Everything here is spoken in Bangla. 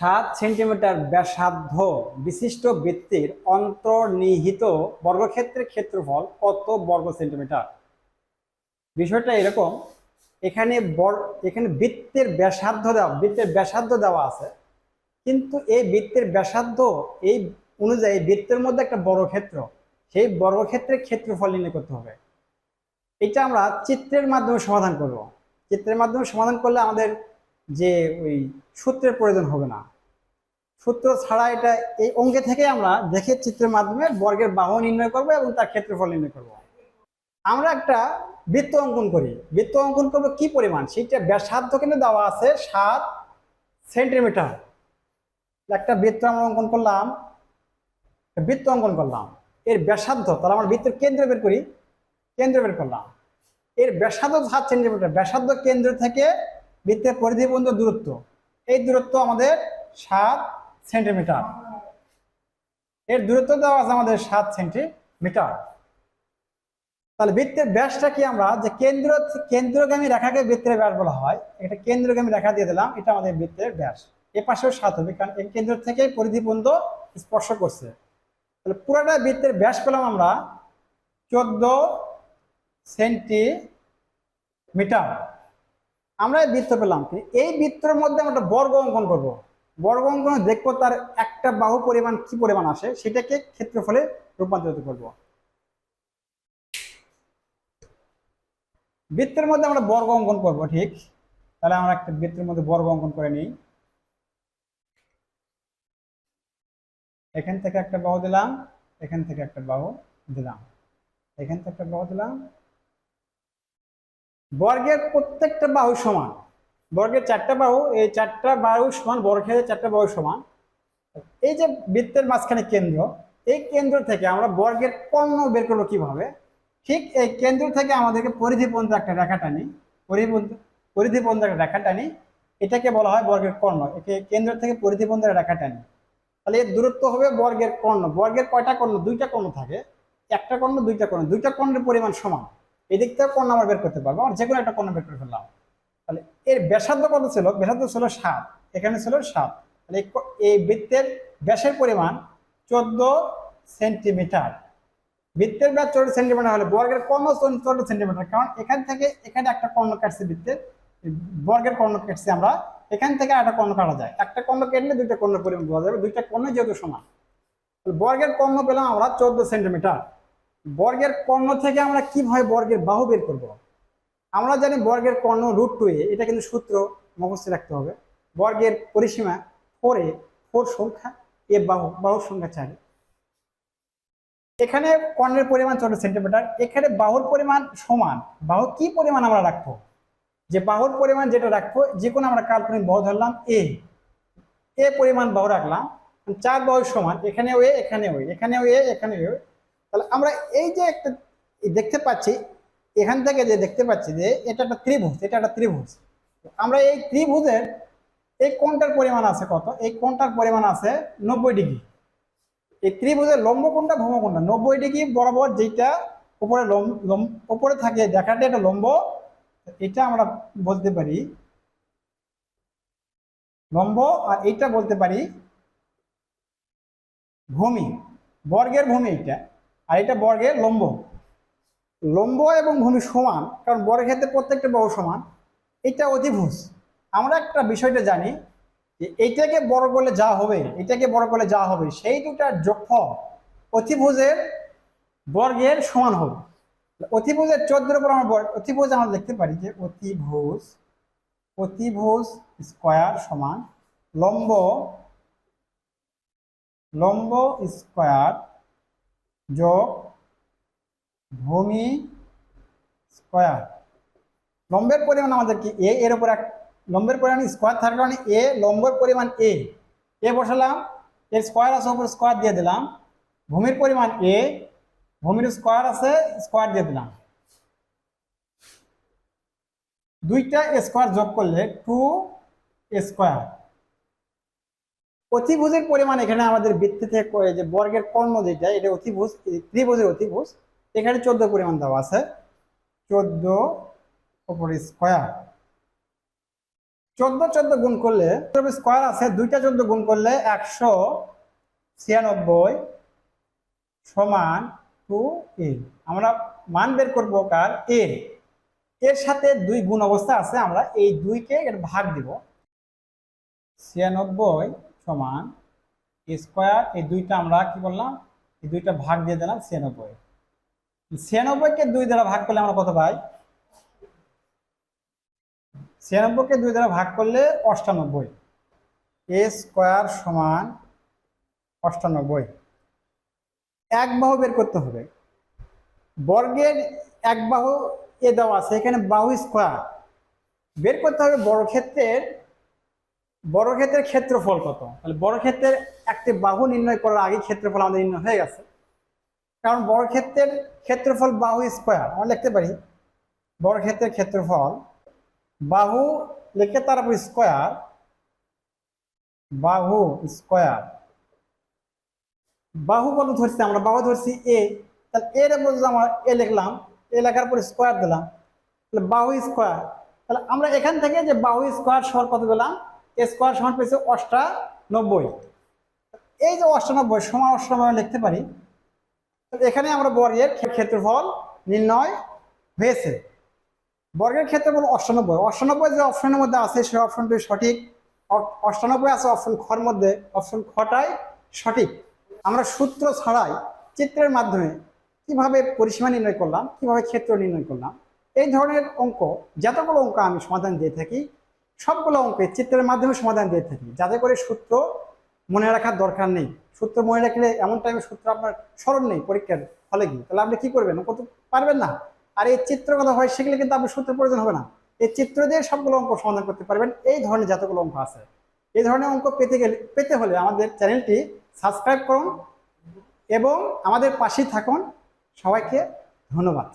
সাত সেন্টিমিটার ব্যাসার্ধ বিশিষ্ট বৃত্তির অন্তর্নিহিত বর্গক্ষেত্রের ক্ষেত্রফল কত বর্গ সেন্টিমিটার? বিষয়টা এরকম, এখানে এখানে বৃত্তের ব্যাসার্ধ দেওয়া, বৃত্তের ব্যাসার্ধ দেওয়া আছে, কিন্তু এই বৃত্তের ব্যাসার্ধ এই অনুযায়ী বৃত্তের মধ্যে একটা বর্গক্ষেত্র, সেই বর্গক্ষেত্রের ক্ষেত্রফল নির্ণয় করতে হবে। এটা আমরা চিত্রের মাধ্যমে সমাধান করব। চিত্রের মাধ্যমে সমাধান করলে আমাদের যে ওই সূত্রের প্রয়োজন হবে না। সূত্র ছাড়া এটা এই অঙ্কে থেকে আমরা দেখে চিত্রের মাধ্যমে বর্গের বাহু নির্ণয় করব এবং তার ক্ষেত্রফল নির্ণয় করব। আমরা একটা বৃত্ত অঙ্কন করি। বৃত্ত অঙ্কন করব কি পরিমাণ? সেটা ব্যাসার্ধ কিন্তু দেওয়া আছে? সাত সেন্টিমিটার। একটা বৃত্ত আমরা অঙ্কন করলাম। বৃত্ত অঙ্কন করলাম। এর ব্যাসার্ধ, তাহলে আমরা বৃত্তের কেন্দ্র বের করি। কেন্দ্র বের করলাম। এর ব্যাসার্ধ সাত সেন্টিমিটার। ব্যাসার্ধ কেন্দ্র থেকে বৃত্তের পরিধি পর্যন্ত দূরত্ব। এই দূরত্ব আমাদের সাত সেন্টিমিটার। এর দূরত্ব দেওয়া আছে আমাদের সাত সেন্টিমিটার। তাহলে বৃত্তের ব্যাসটা কি আমরা? যে কেন্দ্র, কেন্দ্রগামী রেখাকে বৃত্তের ব্যাস বলা হয়। এটা কেন্দ্রগামী রেখা দিয়ে দিলাম, এটা আমাদের বৃত্তের ব্যাস। এ পাশেও সাত হবে, কারণ এই কেন্দ্র থেকে পরিধি পর্যন্ত স্পর্শ করছে। তাহলে পুরোটা বৃত্তের ব্যাস পেলাম আমরা চোদ্দ সেন্টিমিটার। আমরা এই বৃত্ত পেলাম এই বৃত্তের মধ্যে আমরা বর্গ অঙ্কন করব। বর্গ অঙ্কন দেখব তার একটা বাহু পরিমাণ কি পরিমাণ আসে, সেটাকে ক্ষেত্রফলে রূপান্তরিত করব। বৃত্তের মধ্যে আমরা বর্গ অঙ্কন করব, ঠিক? তাহলে আমরা একটা বৃত্তের মধ্যে বর্গ অঙ্কন করে নিই। এখান থেকে একটা বাহু দিলাম, এখান থেকে একটা বাহু দিলাম। এখান থেকে একটা বাহু দিলাম বর্গের প্রত্যেকটা বাহু সমান। বর্গের চারটা বাহু, এই চারটা বাহু সমান, বর্গের চারটা বাহু সমান। এই যে বৃত্তের মাঝখানে কেন্দ্র, এই কেন্দ্র থেকে আমরা বর্গের কর্ণ বের করব কীভাবে? ঠিক এই কেন্দ্র থেকে আমাদেরকে পরিধি পর্যন্ত একটা রেখা টানি। পরিধি পরিধি পর্যন্ত একটা রেখা টানি। এটাকে বলা হয় বর্গের কর্ণ। একে কেন্দ্র থেকে পরিধি পর্যন্ত রেখা টানি। তাহলে এর দূরত্ব হবে বর্গের কর্ণ। বর্গের কয়টা কর্ণ? দুইটা কর্ণ থাকে। একটা কর্ণ, দুইটা কর্ণ। দুইটা কর্ণের পরিমাণ সমান। এদিক থেকে কর্ণ আমরা বের করতে পারব? আমরা যে কোনো একটা কর্ণ বের করে ফেললাম। তাহলে এর ব্যাসার্ধ কত ছিল? ব্যাসার্ধ ছিল সাত। এখানে ছিল সাত। তাহলে এই বৃত্তের ব্যাসের পরিমাণ চোদ্দ সেন্টিমিটার। বৃত্তের ব্যাস চোদ্দ সেন্টিমিটার হলে বর্গের কর্ণ চোদ্দ সেন্টিমিটার। কারণ এখান থেকে এখানে একটা কর্ণ কাটছে বৃত্তের। বর্গের কর্ণ কাটছে আমরা। এখান থেকে একটা কর্ণ কাটা যায়। একটা কর্ণ কেটলে দুইটা কর্ণের পরিমাণ বোঝা যাবে। দুইটা কর্ণ যেহেতু সমান। বর্গের কর্ণ পেলাম আমরা চোদ্দ সেন্টিমিটার। বর্গের কর্ণ থেকে আমরা কীভাবে বর্গের বাহু বের করব? আমরা জানি বর্গের কর্ণ রুট টু এ, এটা কিন্তু সূত্র মুখস্থ রাখতে হবে। বর্গের পরিসীমা ফোর এ ফোর সংখ্যা, এ বাহু বাহুর সংখ্যা চার এখানে কর্ণের পরিমাণ চোদ্দ সেন্টিমিটার, এখানে বাহুর পরিমাণ সমান। বাহু কি পরিমাণ আমরা রাখব? যে বাহুর পরিমাণ যেটা রাখব, যে কোনো আমরা কাল্পনিক বাহু ধরলাম এ এ পরিমাণ বাহু রাখলাম, চার বাহুর সমান, এখানেও এ এখানেও এ এখানেও এ এখানেও এ তাহলে আমরা এই যে একটা দেখতে পাচ্ছি, এখান থেকে যে দেখতে পাচ্ছি যে এটা একটা ত্রিভুজ, এটা একটা ত্রিভুজ। আমরা এই ত্রিভুজের এই কোণটার পরিমাণ আছে কত? এই কোণটার পরিমাণ আছে নব্বই ডিগ্রি। এই ত্রিভুজের লম্ব কোণটা ভূম কোণটা নব্বই ডিগ্রি বরাবর যেটা উপরে লম্ব লম্ব- উপরে থাকে, দেখাটা এটা লম্ব। এটা আমরা বলতে পারি লম্ব আর এইটা বলতে পারি ভূমি, বর্গের ভূমি এটা আর এটা বর্গের লম্ব। লম্ব এবং ভূমি সমান, কারণ বর্গের ক্ষেত্রে প্রত্যেকটা বহু সমান। এটা অধিভুজ। আমরা একটা বিষয়টা জানি যে এইটাকে বড় করলে যা হবে, এটাকে বড় করলে যা হবে, সেই দুটার যোগফল অতিভুজের বর্গের সমান হবে। অতিভুজের চোদ্দের উপর আমরা অতিভুজ আমরা দেখতে পারি যে অতিভুজ অতিভুজ স্কয়ার সমান লম্ব লম্ব স্কয়ার যোগ ভূমি স্কোয়ার। লম্বের পরিমাণ আমাদের কি এ, এর উপর এক, লম্বের পরিমাণ স্কোয়ার থাকার কারণে এ, লম্বের পরিমাণ এ। এ বসালাম, এর স্কোয়ার আছে উপর স্কোয়ার দিয়ে দিলাম। ভূমির পরিমাণ এ, ভূমির স্কোয়ার আছে স্কোয়ার দিয়ে দিলাম। দুইটা স্কোয়ার যোগ করলে টু স্কোয়ার। অতিভুজের পরিমাণ এখানে আমাদের বৃত্তি থেকে যে বর্গের কর্ণ যেটা, এটা অতিভুজ ত্রিভুজের অতিভুজ। এখানে চোদ্দ পরিমাণ দেওয়া আছে। চোদ্দ ওপরে স্কোয়ার চোদ্দ চোদ্দ গুণ করলে স্কোয়ার আছে, দুইটা চোদ্দ গুণ করলে একশো ছিয়ানব্বই সমান টু এ আমরা মান বের করব কার? এর এর সাথে দুই গুণ অবস্থা আছে, আমরা এই দুইকে ভাগ দিব। ছিয়ানব্বই সমান স্কোয়ার এই দুইটা আমরা কি বললাম? এই দুইটা ভাগ দিয়ে দিলাম ছিয়ানব্বই। ছিয়ানব্বইকে দুই দ্বারা ভাগ করলে আমরা কত পাই? ছিয়ানব্বইকে দুই দ্বারা ভাগ করলে অষ্টানব্বই। এ স্কোয়ার সমান অষ্টানব্বই। এক বাহু বের করতে হবে। বর্গের এক বাহু এ দেওয়া আছে, এখানে বাহু স্কোয়ার বের করতে হবে বর্গক্ষেত্রের বর্গক্ষেত্রের ক্ষেত্রফল কত? তাহলে বর্গক্ষেত্রের একটি বাহু নির্ণয় করার আগে ক্ষেত্রফল আমাদের নির্ণয় হয়ে গেছে। কারণ বর্গক্ষেত্রের ক্ষেত্রফল বাহু স্কোয়ার, আমরা লিখতে পারি বর্গক্ষেত্রের ক্ষেত্রফল বাহু লিখে তার উপর স্কোয়ার, বাহু স্কোয়ার। বাহু কত ধরছি আমরা? বাহু ধরছি এ তাহলে এর উপর যদি আমরা এ লিখলাম এ লেখার পর স্কোয়ার দিলাম, তাহলে বাহু স্কোয়ার। তাহলে আমরা এখান থেকে যে বাহু স্কোয়ার সর কত পেলাম? স্কোয়ার সমান পেয়েছে অষ্টানব্বই। এই যে অষ্টানব্বই সমান অষ্টানব্বই লিখতে পারি এখানে আমরা বর্গের ক্ষেত্রফল নির্ণয় হয়েছে। বর্গের ক্ষেত্রফল অষ্টানব্বই। অষ্টানব্বই যে অপশনের মধ্যে আছে সেই অপশনটি সঠিক। অষ্টানব্বই আছে অপশন খর মধ্যে অপশন খটাই সঠিক। আমরা সূত্র ছাড়াই চিত্রের মাধ্যমে কীভাবে পরিসীমা নির্ণয় করলাম, কীভাবে ক্ষেত্র নির্ণয় করলাম, এই ধরনের অঙ্ক, যতগুলো অঙ্ক আমি সমাধান দিয়ে থাকি সবগুলো অঙ্কে চিত্রের মাধ্যমে সমাধান দিয়ে থাকি। যাতে করে সূত্র মনে রাখার দরকার নেই। সূত্র মনে রাখলে এমন টাইমে সূত্র আপনার স্মরণ নেই পরীক্ষার ফলে গিয়ে। তাহলে আপনি কি করবেন? অঙ্ক তো পারবেন না। আর এই চিত্র কথা হয় সেগুলো কিন্তু আপনার সূত্রের প্রয়োজন হবে না। এই চিত্র দিয়ে সবগুলো অঙ্ক সমাধান করতে পারবেন। এই ধরনের যতগুলো অঙ্ক আছে। এই ধরনের অঙ্ক পেতে গেলে, পেতে হলে আমাদের চ্যানেলটি সাবস্ক্রাইব করুন এবং আমাদের পাশেই থাকুন। সবাইকে ধন্যবাদ।